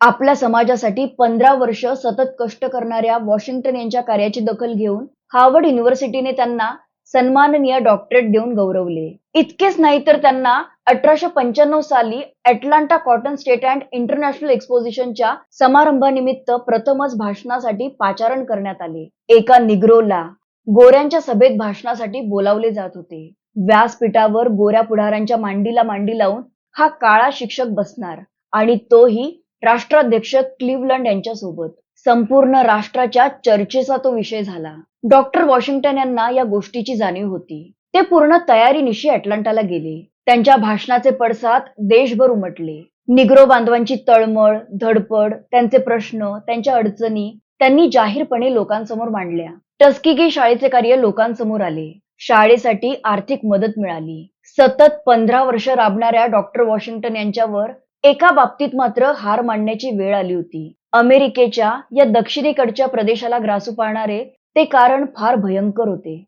आपल्या समाजासाठी पंधरा वर्ष सतत कष्ट करणाऱ्या वॉशिंग्टन यांच्या कार्याची दखल घेऊन हार्वर्ड युनिव्हर्सिटीने त्यांना सन्माननीय डॉक्टरेट देऊन गौरवले. इतकेच नाही तर त्यांना अठराशे पंच्याण्णव साली Atlanta cotton state and international एक्सपोजिशनच्या समारंभानिमित्त प्रथमच भाषणासाठी पाचारण करण्यात आले. एका निग्रोला गोऱ्यांच्या सभेत भाषणासाठी बोलावले जात होते. व्यासपीठावर गोऱ्या पुढाऱ्यांच्या मांडीला मांडी लावून हा काळा शिक्षक बसणार आणि तोही राष्ट्राध्यक्ष क्लिवलंड यांच्यासोबत संपूर्ण राष्ट्राच्या चर्चेचा तो विषय झाला. डॉक्टर वॉशिंग्टन यांना या गोष्टीची जाणीव होती. ते पूर्ण तयारीनिशी अटलांटाला गेले. त्यांच्या भाषणाचे पडसाद देशभर उमटले. निग्रो बांधवांची तळमळ धडपड त्यांचे प्रश्न त्यांच्या अडचणी त्यांनी जाहीरपणे लोकांसमोर मांडल्या. टस्किगी शाळेचे कार्य लोकांसमोर आले. शाळेसाठी आर्थिक मदत मिळाली. सतत पंधरा वर्ष राबणाऱ्या डॉक्टर वॉशिंग्टन यांच्यावर एका बाबतीत मात्र हार मानण्याची वेळ आली होती. अमेरिकेच्या या दक्षिणेकडच्या प्रदेशाला ग्रासू पाळणारे ते कारण फार भयंकर होते.